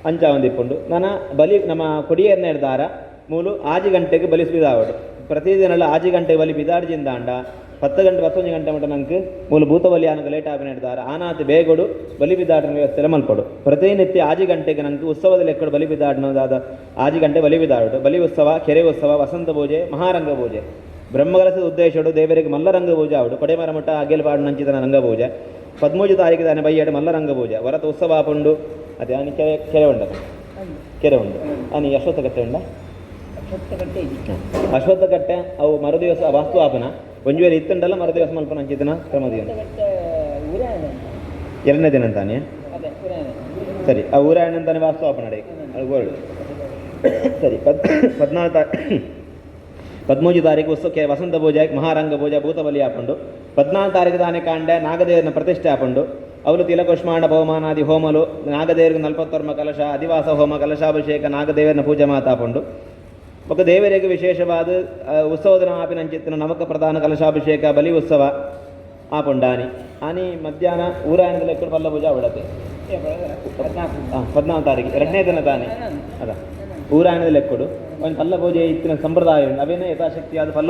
ಅಂಚ ಹೊಂದಿಪ್ಪುಂಡು ನನ್ನ ಬಲಿ, ನಮ್ಮ ಕೊಡಿಯರ್ನ ಹಿಡ್ದಾರ ಮೂಲು ಆಜಿ ಗಂಟೆಗೆ ಬಲಿ ಬಿದಾವಡು ಪ್ರತಿದಿನ ಆಜಿ ಗಂಟೆಗೆ ಬಲಿ ಬಿದಾಡ್ಜಿಂದಾಂಡ ಪತ್ತು ಗಂಟೆ ಪತ್ತೊಂದು ಗಂಟೆ ಮಟ್ಟ ನಂಗೆ ಮೂಲು ಭೂತ ಬಲಿ ಆನಗ ಲೇಟ್ ಆಗಿ ಹಿಡ್ದಾರ ಆನಾತಿ ಬೇಗೋಡು ಬಲಿ ಬಿದ್ದಾಡಿನ ವ್ಯವಸ್ಥೆ ಮಲ್ಪಡು. ಪ್ರತಿನಿತ್ಯ ಆಜಿ ಗಂಟೆಗೆ ನಂಗೆ ಉತ್ಸವದಲ್ಲಿ ಎಕ್ಕಡು ಬಲಿ ಬಿದಾಡಿನದಾದ ಆಜಿ ಗಂಟೆ ಬಲಿ ಬಿದಾಡು ಬಲಿ ಉತ್ಸವ, ಕೆರೆ ಉತ್ಸವ, ವಸಂತ ಪೂಜೆ, ಮಹಾರಂಗ ಪೂಜೆ. ಬ್ರಹ್ಮಗಲಸದ ಉದ್ದೇಶಡು ದೇವರಿಗೆ ಮಲ್ಲರಂಗ ಪೂಜೆ ಆವಡು. ಕೊಡೆಮರ ಮಠ ಅಗೆಲ್ಪಾಡು ನಂಚಿತನ ರಂಗ ಪೂಜೆ. ಪದ್ಮೂಜು ತಾರೀಕು ದಾನೆ ಬೈಯಾಡು ಮಲ್ಲರಂಗ ಪೂಜೆ ವರತ ಉತ್ಸವ ಆಪುಂಡು ಅದೇ ಆನಿ ಕೆರೆ ಕೆರೆ ಉಂಡ ಕೆರೆ ಉಂಡು ಅನಿ ಅಶ್ವತ್ಥ ಕಟ್ಟೆ ಉಂಡ ಅಶ್ವತ್ಥ ಕಟ್ಟೆ ಅವು ಮರುದಿವಸ ವಾಸ್ತು ಆಪನ ಒಂಜು ವೇಳೆ ಇತ್ತುಂಡಲ್ಲ ಮರುದಿವಸ ಮಲ್ಪನ ಅಂಚಿತನ ಕ್ರಮದಿ ಎರಡನೇ ದಿನ ಅಂತಾನೆ? ಸರಿ ಆ ಊರಾಯಣ ಅಂತಾನೆ ವಾಸ್ತು ಆಪನ ನಡೆ ಅದು ಗೋಲ್ಡ್ ಸರಿ ಪದ್ ಪದ್ನಾಲ್ಕು ಪದ್ಮೂಜಿ ತಾರೀಕು ಉತ್ಸವಕ್ಕೆ ವಸಂತ ಪೂಜೆ ಮಹಾರಂಗ ಪೂಜೆ ಭೂತಬಲಿ ಹಾಕೊಂಡು ಪದ್ನಾಲ್ಕು ತಾರೀಕು ತಾನೆ ಕಾಂಡೆ ನಾಗದೇವನ ಪ್ರತಿಷ್ಠೆ ಹಾಕೊಂಡು ಅವಳು ತಿಲಕುಷ್ಮಾಂಡ ಬಹುಮಾನಾದಿ ಹೋಮಲು ನಾಗದೇವರಿಗೆ ನಲ್ಪತ್ತೊರ್ಮ ಕಲಶ ಅಧಿವಾಸ ಹೋಮ ಕಲಶಾಭಿಷೇಕ ನಾಗದೇವರನ್ನ ಪೂಜೆ ಮಾತಾಪಂಡು ఒక ದೇವರಿಗೆ ವಿಶೇಷವಾದ ಆ, ಉತ್ಸವದ ಆಪಿನ ಅಂಚಿತ್ತಿನ ನಮಕ ಪ್ರಧಾನ ಕಲಶಾಭಿಷೇಕ ಬಲಿ ಉತ್ಸವ ಆಪುಂಡಾನಿ ಆನಿ ಮಧ್ಯಾಹ್ನ ಊರಾಯಣದ ಲೆಕ್ಕ ಪಲ್ಲ ಪೂಜಾ ಬಿಡತ್ತೆ ಪದ್ನಾಲ್ಕು ತಾರೀಕು ಎರಡನೇ ದಿನ ಊರಾಯಣದ ಕೊಡು. ಅವನು ಪಲ್ಲ ಪೂಜೆ ಇತ್ತಿನ ಸಂಪ್ರದಾಯ ಉಂಟು ಅವೇನೇ ಯಥಾಶಕ್ತಿಯಾದ ಪಲ್ಲ